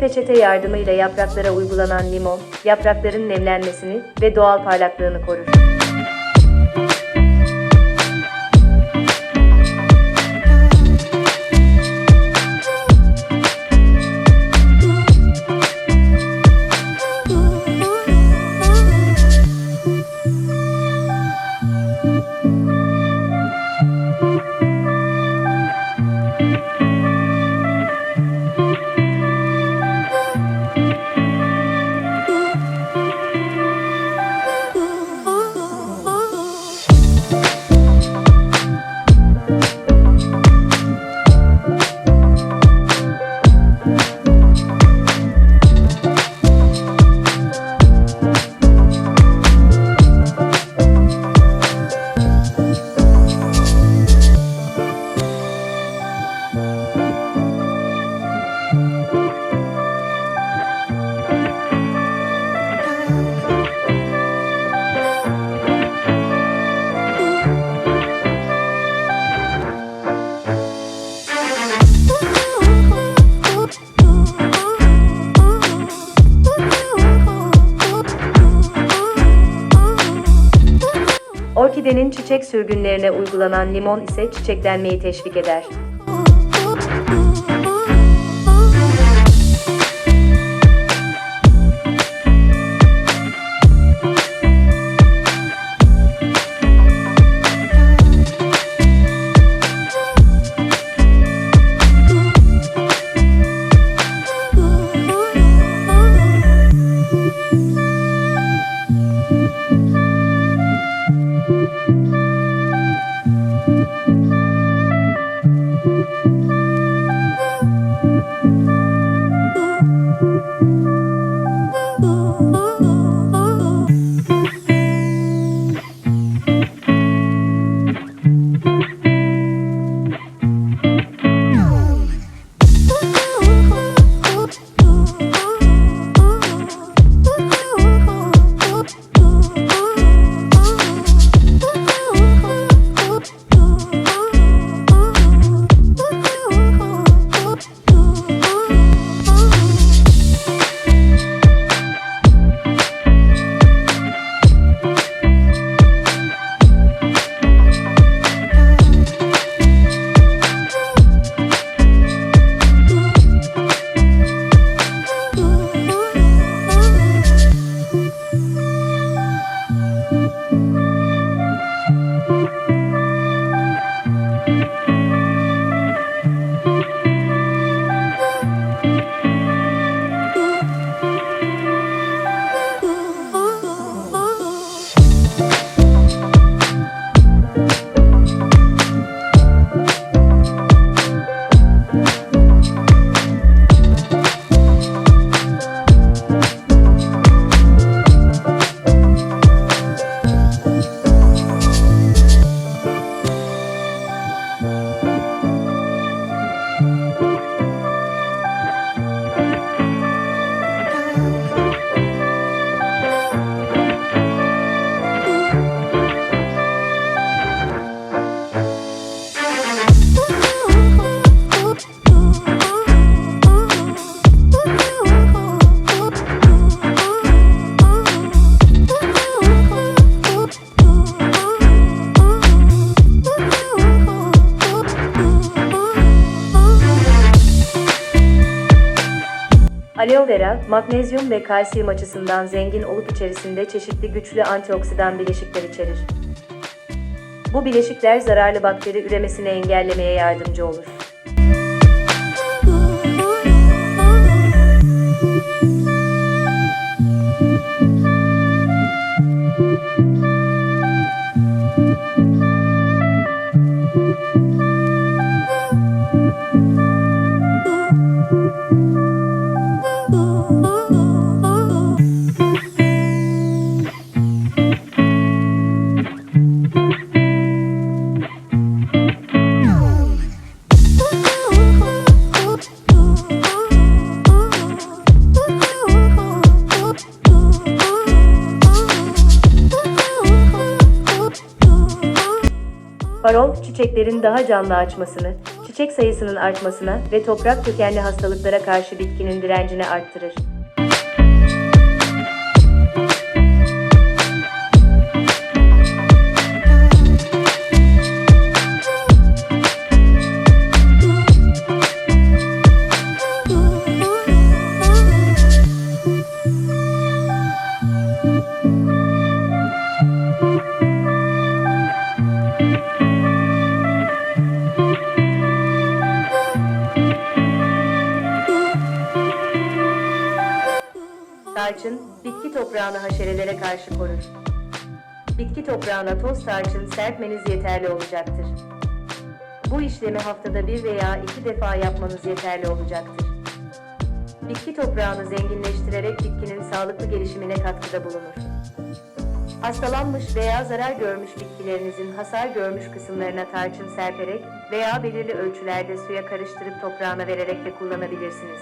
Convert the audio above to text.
Peçete yardımıyla yapraklara uygulanan limon, yaprakların nemlenmesini ve doğal parlaklığını korur. Orkidenin çiçek sürgünlerine uygulanan limon ise çiçeklenmeyi teşvik eder. vera, magnezyum ve kalsiyum açısından zengin olup içerisinde çeşitli güçlü antioksidan bileşikler içerir. Bu bileşikler zararlı bakteri üremesini engellemeye yardımcı olur. Farol, çiçeklerin daha canlı açmasını, çiçek sayısının artmasına ve toprak kökenli hastalıklara karşı bitkinin direncini arttırır. Tarçın, bitki toprağını haşerelere karşı korur. Bitki toprağına toz tarçın serpmeniz yeterli olacaktır. Bu işlemi haftada bir veya iki defa yapmanız yeterli olacaktır. Bitki toprağını zenginleştirerek bitkinin sağlıklı gelişimine katkıda bulunur. Hastalanmış veya zarar görmüş bitkilerinizin hasar görmüş kısımlarına tarçın serperek veya belirli ölçülerde suya karıştırıp toprağına vererek de kullanabilirsiniz.